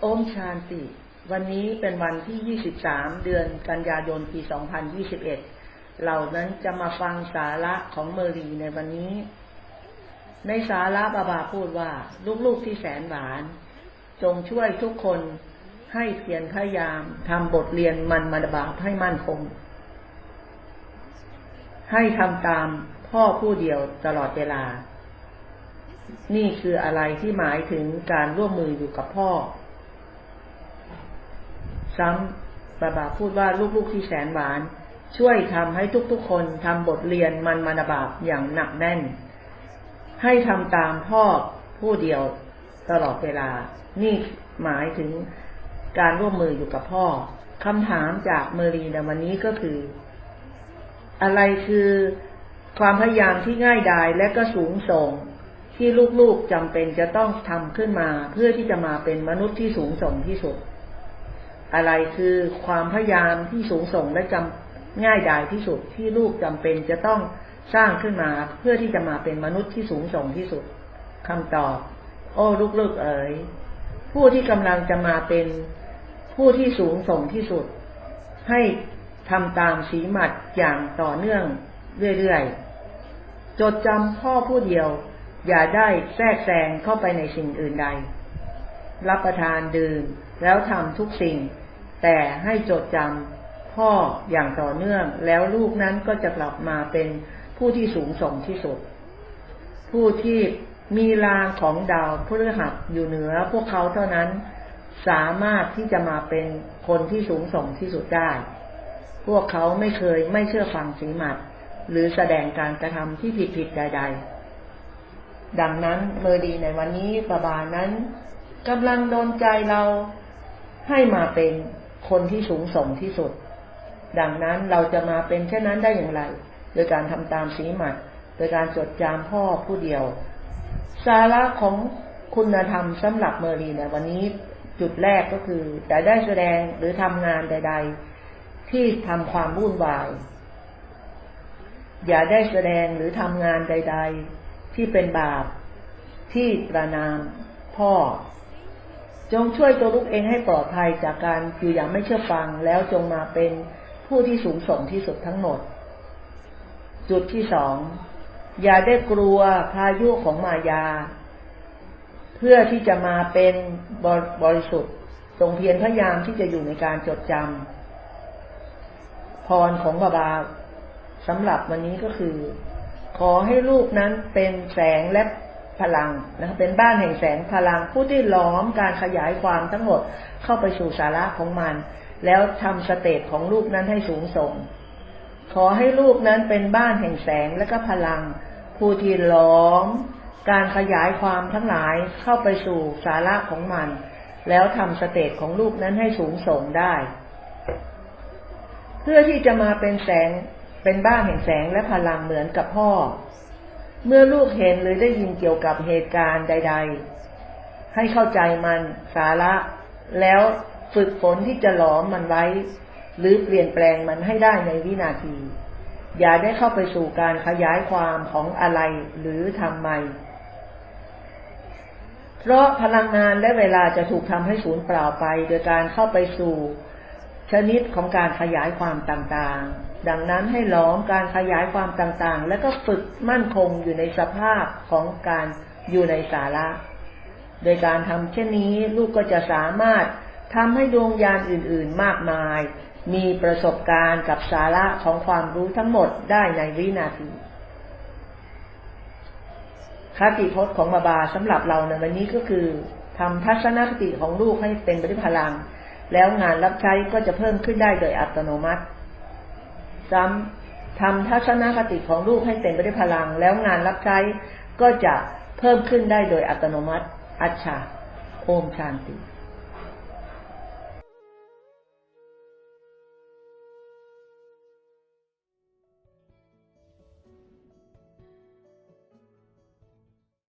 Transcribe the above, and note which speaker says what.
Speaker 1: โอมชานติ วันนี้เป็นวันที่ 23 เดือนกันยายน ปี 2021 เหล่านั้นจะมาฟังสาระของเมอรีในวันนี้ ในสาระบาบาพูดว่า ลูกๆที่แสนหวาน จงช่วยทุกคนให้เพียรพยายามทำบทเรียนมันมาบาปให้มั่นคง ให้ทำตามพ่อผู้เดียวตลอดเวลา นี่คืออะไรที่หมายถึงการร่วมมืออยู่กับพ่อ ซ้ำบาบาพูดว่าลูกๆที่แสนหวาน ช่วยทำให้ทุกๆคนทำบทเรียนมันมานบาปอย่างหนักแน่น ให้ทำตามพ่อผู้เดียวตลอดเวลา นี่หมายถึงการร่วมมืออยู่กับพ่อคำถามจากเมรีในวันนี้ก็คือ อะไรคือความพยายามที่ง่ายดายและก็สูงส่ง ที่ลูกๆจำเป็นจะต้องทำขึ้นมา เพื่อที่จะมาเป็นมนุษย์ที่สูงส่งที่สุด อะไรคือความพยายามที่สูงส่งและจำง่ายดายที่สุดที่ลูกจำเป็นจะต้องสร้างขึ้นมาเพื่อที่จะมาเป็นมนุษย์ที่สูงส่งที่สุดคำตอบ โอ้ลูกๆเอ๋ยผู้ที่กำลังจะมาเป็นผู้ที่สูงส่งที่สุด ให้ทำตามสีหมัดอย่างต่อเนื่องเรื่อยๆจดจำพ่อผู้เดียว อย่าได้แทรกแซงเข้าไปในสิ่งอื่นใด รับประทานดื่ม แล้วทำทุกสิ่ง แต่ให้จดจำพ่ออย่างต่อเนื่อง แล้วลูกนั้นก็จะกลับมาเป็นผู้ที่สูงส่งที่สุด ผู้ที่มีรางของดาวพฤหัสอยู่เหนือ พวกเขาเท่านั้นสามารถที่จะมาเป็นคนที่สูงส่งที่สุดได้ พวกเขาไม่เคยไม่เชื่อฟังสีหมัด หรือแสดงการกระทำที่ผิดผิดใด ๆ ดังนั้นเมอดีในวันนี้ประบานั้น กำลังโดนใจเราให้มาเป็นคนที่สูงส่งที่สุด ดังนั้นเราจะมาเป็นเช่นนั้นได้อย่างไร โดยการทำตามสีหมัด โดยการจดจำพ่อผู้เดียว สาระของคุณธรรมสำหรับเมอรีในวันนี้จุดแรกก็คือจะได้แสดงหรือทำงานใด ๆ ที่ทำความวุ่นวาย อย่าได้แสดงหรือทำงานใด ๆ ที่เป็นบาปที่ประนามพ่อ จงช่วยตัวลูกเองให้ปลอดภัยจากการอยู่อย่างไม่เชื่อฟัง แล้วจงมาเป็นผู้ที่สูงส่งที่สุดทั้งหมด จุดที่สองอย่าได้กลัวพายุของมายา เพื่อที่จะมาเป็นบริสุทธิ์จงเพียรพยายามที่จะอยู่ในการจดจำพรของบาบาสำหรับวันนี้ก็คือ ขอให้ลูกนั้นเป็นแสงและ พลังนะเป็นบ้านแห่งแสงพลังผู้ที่ล้อมการขยายความทั้งหมดเข้าไปสู่สาระของมัน แล้วทำสเตจของลูกนั้นให้สูงส่ง ขอให้ลูกนั้นเป็นบ้านแห่งแสงและก็พลัง ผู้ที่ล้อม การขยายความทั้งหลายเข้าไปสู่สาระของมัน แล้วทำสเตจของลูกนั้นให้สูงส่งได้ เพื่อที่จะมาเป็นแสงเป็นบ้านแห่งแสงและพลังเหมือนกับพ่อ เมื่อลูกเห็นหรือได้ยินเกี่ยวกับเหตุการณ์ใด ๆ ให้เข้าใจมันสาระ แล้วฝึกฝนที่จะหลอมมันไว้ หรือเปลี่ยนแปลงมันให้ได้ในวินาที อย่าได้เข้าไปสู่การขยายความของอะไรหรือทำไม เพราะพลังงานและเวลาจะถูกทำให้สูญเปล่าไป โดยการเข้าไปสู่ชนิดของการขยายความต่างๆ ดังนั้นให้ล้อมการขยายความต่างๆ และก็ฝึกมั่นคงอยู่ในสภาพของการอยู่ในสาระ โดยการทำเช่นนี้ลูกก็จะสามารถทำให้ดวงยานอื่นๆมากมาย มีประสบการณ์กับสาระของความรู้ทั้งหมดได้ในวินาทีคติพจน์ของบาบาสำหรับเราในวันนี้ก็คือทำทัศนคติของลูกให้เป็นไปด้วยพลัง แล้วงานรับใช้ก็จะเพิ่มขึ้นได้โดยอัตโนมัติ ซ้ำทำทัศนคติของลูกให้เต็มไปด้วยพลัง แล้วงานรับใช้ก็จะเพิ่มขึ้นได้โดยอัตโนมัติ อัจฉาโอมชานติ